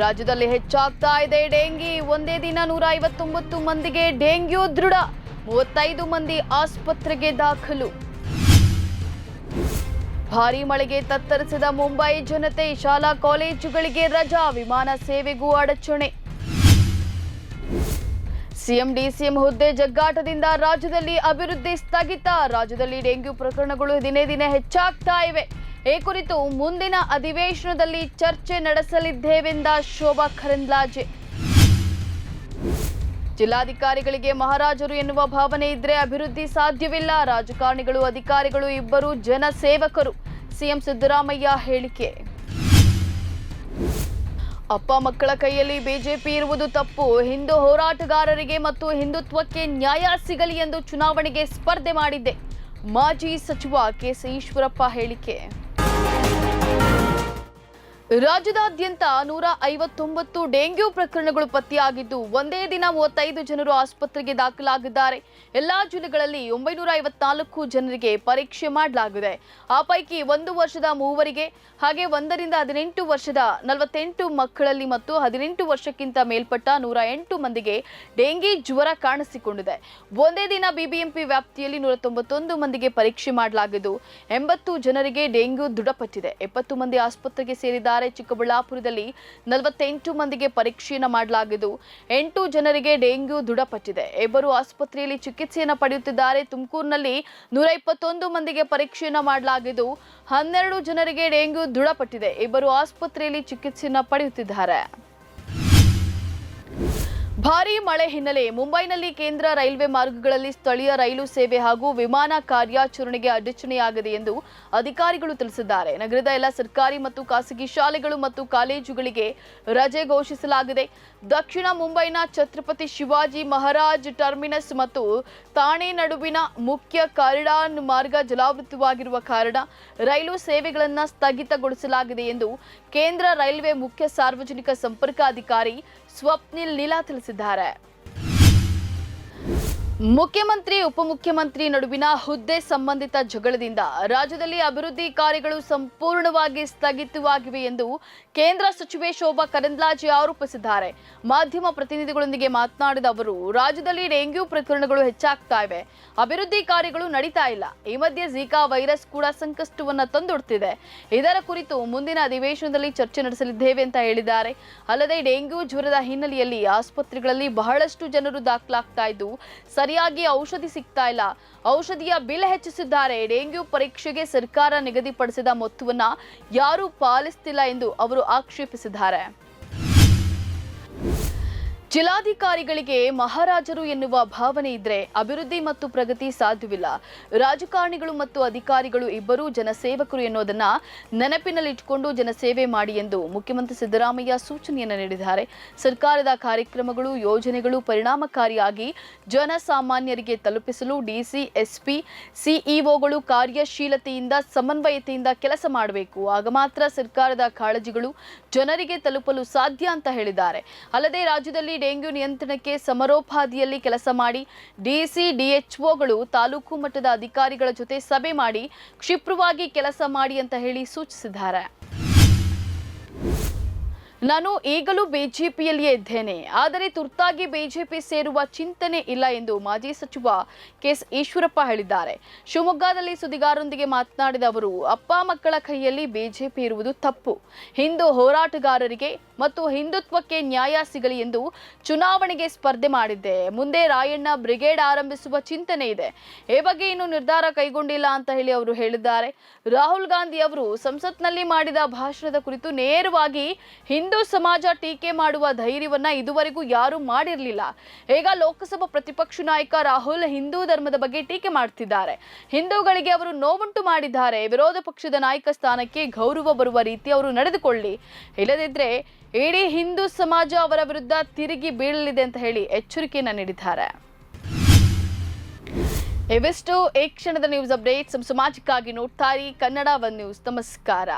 ರಾಜ್ಯದಲ್ಲಿ ಹೆಚ್ಚಾಗ್ತಾ ಇದೆ ಡೆಂಗಿ ಒಂದೇ ದಿನ ನೂರ ಐವತ್ತೊಂಬತ್ತು ಮಂದಿಗೆ ಡೆಂಗ್ಯೂ ದೃಢ. ಮೂವತ್ತೈದು ಮಂದಿ ಆಸ್ಪತ್ರೆಗೆ ದಾಖಲು. ಭಾರೀ ಮಳೆಗೆ ತತ್ತರಿಸಿದ ಮುಂಬೈ ಜನತೆ ಶಾಲಾ ಕಾಲೇಜುಗಳಿಗೆ ರಜಾ, ವಿಮಾನ ಸೇವೆಗೂ ಅಡಚಣೆ. ಸಿಎಂ ಡಿಸಿಎಂ ಹುದ್ದೆ ಜಗ್ಗಾಟದಿಂದ ರಾಜ್ಯದಲ್ಲಿ ಅಭಿವೃದ್ಧಿ ಸ್ಥಗಿತ. ರಾಜ್ಯದಲ್ಲಿ ಡೆಂಗ್ಯೂ ಪ್ರಕರಣಗಳು ದಿನೇ ದಿನೇ ಹೆಚ್ಚಾಗ್ತಾ ಇವೆ. ಈ ಕುರಿತು ಮುಂದಿನ ಅಧಿವೇಶನದಲ್ಲಿ ಚರ್ಚೆ ನಡೆಸಲಿದ್ದೇವೆಂದ ಶೋಭಾ ಕರಂದ್ಲಾಜೆ. ಜಿಲ್ಲಾಧಿಕಾರಿಗಳಿಗೆ ಮಹಾರಾಜರು ಎನ್ನುವ ಭಾವನೆ ಇದ್ರೆ ಅಭಿವೃದ್ಧಿ ಸಾಧ್ಯವಿಲ್ಲ. ರಾಜಕಾರಣಿಗಳು, ಅಧಿಕಾರಿಗಳು ಇಬ್ಬರು ಜನಸೇವಕರು. ಸಿಎಂ ಸಿದ್ದರಾಮಯ್ಯ ಹೇಳಿಕೆ. ಅಪ್ಪ ಮಕ್ಕಳ ಕೈಯಲ್ಲಿ ಬಿಜೆಪಿ ಇರುವುದು ತಪ್ಪು. ಹಿಂದೂ ಹೋರಾಟಗಾರರಿಗೆ ಮತ್ತು ಹಿಂದುತ್ವಕ್ಕೆ ನ್ಯಾಯ ಸಿಗಲಿ ಎಂದು ಚುನಾವಣೆಗೆ ಸ್ಪರ್ಧೆ ಮಾಡಿದ್ದೆ. ಮಾಜಿ ಸಚಿವ ಕೆಸಿ ಈಶ್ವರಪ್ಪ ಹೇಳಿಕೆ. ರಾಜ್ಯದಾದ್ಯಂತ ನೂರ ಐವತ್ತೊಂಬತ್ತು ಡೆಂಗ್ಯೂ ಪ್ರಕರಣಗಳು ಪತ್ತೆಯಾಗಿದ್ದು, ಒಂದೇ ದಿನ ಮೂವತ್ತೈದು ಜನರು ಆಸ್ಪತ್ರೆಗೆ ದಾಖಲಾಗಿದ್ದಾರೆ. ಎಲ್ಲಾ ಜಿಲ್ಲೆಗಳಲ್ಲಿ ಒಂಬೈನೂರ ಐವತ್ನಾಲ್ಕು ಜನರಿಗೆ ಪರೀಕ್ಷೆ ಮಾಡಲಾಗಿದೆ. ಆ ಪೈಕಿ ಒಂದು ವರ್ಷದ ಮೂವರಿಗೆ, ಹಾಗೆ ಒಂದರಿಂದ ಹದಿನೆಂಟು ವರ್ಷದ ನಲವತ್ತೆಂಟು ಮಕ್ಕಳಲ್ಲಿ ಮತ್ತು ಹದಿನೆಂಟು ವರ್ಷಕ್ಕಿಂತ ಮೇಲ್ಪಟ್ಟ ನೂರ ಎಂಟು ಮಂದಿಗೆ ಡೆಂಗಿ ಜ್ವರ ಕಾಣಿಸಿಕೊಂಡಿದೆ. ಒಂದೇ ದಿನ ಬಿಬಿಎಂಪಿ ವ್ಯಾಪ್ತಿಯಲ್ಲಿ ನೂರ ತೊಂಬತ್ತೊಂದು ಮಂದಿಗೆ ಪರೀಕ್ಷೆ ಮಾಡಲಾಗಿದ್ದು, ಎಂಬತ್ತು ಜನರಿಗೆ ಡೆಂಗ್ಯೂ ದೃಢಪಟ್ಟಿದೆ. ಎಪ್ಪತ್ತು ಮಂದಿ ಆಸ್ಪತ್ರೆಗೆ ಸೇರಿದ್ದಾರೆ. ಚಿಕ್ಕಬಳ್ಳಾಪುರದಲ್ಲಿ ನಲವತ್ತೆಂಟು ಮಂದಿಗೆ ಪರೀಕ್ಷೆಯನ್ನು ಮಾಡಲಾಗಿದ್ದು, ಎಂಟು ಜನರಿಗೆ ಡೆಂಗ್ಯೂ ದೃಢಪಟ್ಟಿದೆ. ಇಬ್ಬರು ಆಸ್ಪತ್ರೆಯಲ್ಲಿ ಚಿಕಿತ್ಸೆಯನ್ನು ಪಡೆಯುತ್ತಿದ್ದಾರೆ. ತುಮಕೂರಿನಲ್ಲಿ ನೂರ ಇಪ್ಪತ್ತೊಂದು ಮಂದಿಗೆ ಪರೀಕ್ಷೆಯನ್ನು ಮಾಡಲಾಗಿದ್ದು, ಹನ್ನೆರಡು ಜನರಿಗೆ ಡೆಂಗ್ಯೂ ದೃಢಪಟ್ಟಿದೆ. ಇಬ್ಬರು ಆಸ್ಪತ್ರೆಯಲ್ಲಿ ಚಿಕಿತ್ಸೆಯನ್ನು ಪಡೆಯುತ್ತಿದ್ದಾರೆ. ಭಾರೀ ಮಳೆ ಹಿನ್ನೆಲೆ ಮುಂಬೈನಲ್ಲಿ ಕೇಂದ್ರ ರೈಲ್ವೆ ಮಾರ್ಗಗಳಲ್ಲಿ ಸ್ಥಳೀಯ ರೈಲು ಸೇವೆ ಹಾಗೂ ವಿಮಾನ ಕಾರ್ಯಾಚರಣೆಗೆ ಅಡಚಣೆಯಾಗಿದೆ ಎಂದು ಅಧಿಕಾರಿಗಳು ತಿಳಿಸಿದ್ದಾರೆ. ನಗರದ ಎಲ್ಲ ಸರ್ಕಾರಿ ಮತ್ತು ಖಾಸಗಿ ಶಾಲೆಗಳು ಮತ್ತು ಕಾಲೇಜುಗಳಿಗೆ ರಜೆ ಘೋಷಿಸಲಾಗಿದೆ. ದಕ್ಷಿಣ ಮುಂಬೈನ ಛತ್ರಪತಿ ಶಿವಾಜಿ ಮಹಾರಾಜ್ ಟರ್ಮಿನಸ್ ಮತ್ತು ತಾಣೆ ನಡುವಿನ ಮುಖ್ಯ ಕಾರಿಡಾರ್ ಮಾರ್ಗ ಜಲಾವೃತವಾಗಿರುವ ಕಾರಣ ರೈಲು ಸೇವೆಗಳನ್ನು ಸ್ಥಗಿತಗೊಳಿಸಲಾಗಿದೆ ಎಂದು ಕೇಂದ್ರ ರೈಲ್ವೆ ಮುಖ್ಯ ಸಾರ್ವಜನಿಕ ಸಂಪರ್ಕ ಅಧಿಕಾರಿ ಸ್ವಪ್ನಿಲ್ ನೀಲಾ ತಿಳಿಸಿದ್ದಾರೆ. ಮುಖ್ಯಮಂತ್ರಿ, ಉಪಮುಖ್ಯಮಂತ್ರಿ ನಡುವಿನ ಹುದ್ದೆ ಸಂಬಂಧಿತ ಜಗಳದಿಂದ ರಾಜ್ಯದಲ್ಲಿ ಅಭಿವೃದ್ಧಿ ಕಾರ್ಯಗಳು ಸಂಪೂರ್ಣವಾಗಿ ಸ್ಥಗಿತವಾಗಿವೆ ಎಂದು ಕೇಂದ್ರ ಸಚಿವೆ ಶೋಭಾ ಕರಂದ್ಲಾಜೆ ಆರೋಪಿಸಿದ್ದಾರೆ. ಮಾಧ್ಯಮ ಪ್ರತಿನಿಧಿಗಳೊಂದಿಗೆ ಮಾತನಾಡಿದ ಅವರು, ರಾಜ್ಯದಲ್ಲಿ ಡೆಂಗ್ಯೂ ಪ್ರಕರಣಗಳು ಹೆಚ್ಚಾಗ್ತಾ ಇವೆ. ಅಭಿವೃದ್ಧಿ ಕಾರ್ಯಗಳು ನಡೀತಾ ಇಲ್ಲ. ಈ ಮಧ್ಯೆ ಝಿಕಾ ವೈರಸ್ ಕೂಡ ಸಂಕಷ್ಟವನ್ನು ತಂದೊಡ್ತಿದೆ. ಇದರ ಕುರಿತು ಮುಂದಿನ ಅಧಿವೇಶನದಲ್ಲಿ ಚರ್ಚೆ ನಡೆಸಲಿದ್ದೇವೆ ಅಂತ ಹೇಳಿದ್ದಾರೆ. ಅಲ್ಲದೆ ಡೆಂಗ್ಯೂ ಜ್ವರದ ಹಿನ್ನೆಲೆಯಲ್ಲಿ ಆಸ್ಪತ್ರೆಗಳಲ್ಲಿ ಬಹಳಷ್ಟು ಜನರು ದಾಖಲಾಗ್ತಾ ಇದ್ದು ಸರಿಯಾಗಿ ಔಷಧಿ ಸಿಗ್ತಾ ಇಲ್ಲ. ಔಷಧಿಯ ಬಿಲ್ ಹೆಚ್ಚಿಸಿದ್ದಾರೆ. ಡೆಂಗ್ಯೂ ಪರೀಕ್ಷೆಗೆ ಸರ್ಕಾರ ನಿಗದಿಪಡಿಸಿದ ಮೊತ್ತವನ್ನ ಯಾರೂ ಪಾಲಿಸ್ತಿಲ್ಲ ಎಂದು ಅವರು ಆಕ್ಷೇಪಿಸಿದ್ದಾರೆ. ಜಿಲ್ಲಾಧಿಕಾರಿಗಳಿಗೆ ಮಹಾರಾಜರು ಎನ್ನುವ ಭಾವನೆ ಇದ್ರೆ ಅಭಿವೃದ್ಧಿ ಮತ್ತು ಪ್ರಗತಿ ಸಾಧ್ಯವಿಲ್ಲ. ರಾಜಕಾರಣಿಗಳು ಮತ್ತು ಅಧಿಕಾರಿಗಳು ಇಬ್ಬರೂ ಜನಸೇವಕರು ಎನ್ನುವುದನ್ನ ನೆನಪಿನಲ್ಲಿಟ್ಟುಕೊಂಡು ಜನಸೇವೆ ಮಾಡಿ ಎಂದು ಮುಖ್ಯಮಂತ್ರಿ ಸಿದ್ದರಾಮಯ್ಯ ಸೂಚನೆಯನ್ನು ನೀಡಿದ್ದಾರೆ. ಸರ್ಕಾರದ ಕಾರ್ಯಕ್ರಮಗಳು, ಯೋಜನೆಗಳು ಪರಿಣಾಮಕಾರಿಯಾಗಿ ಜನಸಾಮಾನ್ಯರಿಗೆ ತಲುಪಿಸಲು ಡಿಸಿ, ಎಸ್ಪಿ, ಸಿಇಒಗಳು ಕಾರ್ಯಶೀಲತೆಯಿಂದ, ಸಮನ್ವಯತೆಯಿಂದ ಕೆಲಸ ಮಾಡಬೇಕು. ಆಗ ಮಾತ್ರ ಸರ್ಕಾರದ ಕಾಳಜಿಗಳು ಜನರಿಗೆ ತಲುಪಲು ಸಾಧ್ಯ ಅಂತ ಹೇಳಿದ್ದಾರೆ. ಅಲ್ಲದೆ ರಾಜ್ಯದಲ್ಲಿ ಡೆಂಗ್ಯೂ ನಿಯಂತ್ರಣಕ್ಕೆ ಸಮರೋಪಾದಿಯಲ್ಲಿ ಕೆಲಸ ಮಾಡಿ ಡಿಸಿ, ಡಿಎಚ್ಒಗಳು ತಾಲೂಕು ಮಟ್ಟದ ಅಧಿಕಾರಿಗಳ ಜೊತೆ ಸಭೆ ಮಾಡಿ ಕ್ಷಿಪ್ರವಾಗಿ ಕೆಲಸ ಮಾಡಿ ಅಂತ ಹೇಳಿ ಸೂಚಿಸಿದ್ದಾರೆ. ನಾನು ಈಗಲೂ ಬಿಜೆಪಿಯಲ್ಲಿಯೇ ಇದ್ದೇನೆ. ಆದರೆ ತುರ್ತಾಗಿ ಬಿಜೆಪಿ ಸೇರುವ ಚಿಂತನೆ ಇಲ್ಲ ಎಂದು ಮಾಜಿ ಸಚಿವ ಕೆಎಸ್ ಈಶ್ವರಪ್ಪ ಹೇಳಿದ್ದಾರೆ. ಶಿವಮೊಗ್ಗದಲ್ಲಿ ಸುದ್ದಿಗಾರರೊಂದಿಗೆ ಮಾತನಾಡಿದ ಅವರು, ಅಪ್ಪ ಮಕ್ಕಳ ಕೈಯಲ್ಲಿ ಬಿಜೆಪಿ ಇರುವುದು ತಪ್ಪು. ಹಿಂದೂ ಹೋರಾಟಗಾರರಿಗೆ ಮತ್ತು ಹಿಂದುತ್ವಕ್ಕೆ ನ್ಯಾಯ ಸಿಗಲಿ ಎಂದು ಚುನಾವಣೆಗೆ ಸ್ಪರ್ಧೆ ಮಾಡಿದ್ದೆ. ಮುಂದೆ ರಾಯಣ್ಣ ಬ್ರಿಗೇಡ್ ಆರಂಭಿಸುವ ಚಿಂತನೆ ಇದೆ. ಈ ಬಗ್ಗೆ ಇನ್ನು ನಿರ್ಧಾರ ಕೈಗೊಂಡಿಲ್ಲ ಅಂತ ಹೇಳಿ ಅವರು ಹೇಳಿದ್ದಾರೆ. ರಾಹುಲ್ ಗಾಂಧಿ ಅವರು ಸಂಸತ್ನಲ್ಲಿ ಮಾಡಿದ ಭಾಷಣದ ಕುರಿತು ನೇರವಾಗಿ ಹಿಂದೂ ಸಮಾಜ ಟೀಕೆ ಮಾಡುವ ಧೈರ್ಯವನ್ನ ಇದುವರೆಗೂ ಯಾರೂ ಮಾಡಿರಲಿಲ್ಲ. ಈಗ ಲೋಕಸಭಾ ಪ್ರತಿಪಕ್ಷ ನಾಯಕ ರಾಹುಲ್ ಹಿಂದೂ ಧರ್ಮದ ಬಗ್ಗೆ ಟೀಕೆ ಮಾಡ್ತಿದ್ದಾರೆ. ಹಿಂದೂಗಳಿಗೆ ಅವರು ನೋವುಂಟು ಮಾಡಿದ್ದಾರೆ. ವಿರೋಧ ಪಕ್ಷದ ನಾಯಕ ಸ್ಥಾನಕ್ಕೆ ಗೌರವ ಬರುವ ರೀತಿ ಅವರು ನಡೆದುಕೊಳ್ಳಿ. ಇಲ್ಲದಿದ್ರೆ ಇಡೀ ಹಿಂದೂ ಸಮಾಜ ಅವರ ವಿರುದ್ಧ ತಿರುಗಿ ಬೀಳಲಿದೆ ಅಂತ ಹೇಳಿ ಎಚ್ಚರಿಕೆಯನ್ನ ನೀಡಿದ್ದಾರೆ. ಇವಿಷ್ಟು ಈ ಕ್ಷಣದ ನ್ಯೂಸ್ ಅಪ್ಡೇಟ್ಸ್ ಸಮಾಜಕ್ಕಾಗಿ ನೋಡ್ತಾ ಇರಿ. ಕನ್ನಡ ಒನ್ ನ್ಯೂಸ್ ನಮಸ್ಕಾರ.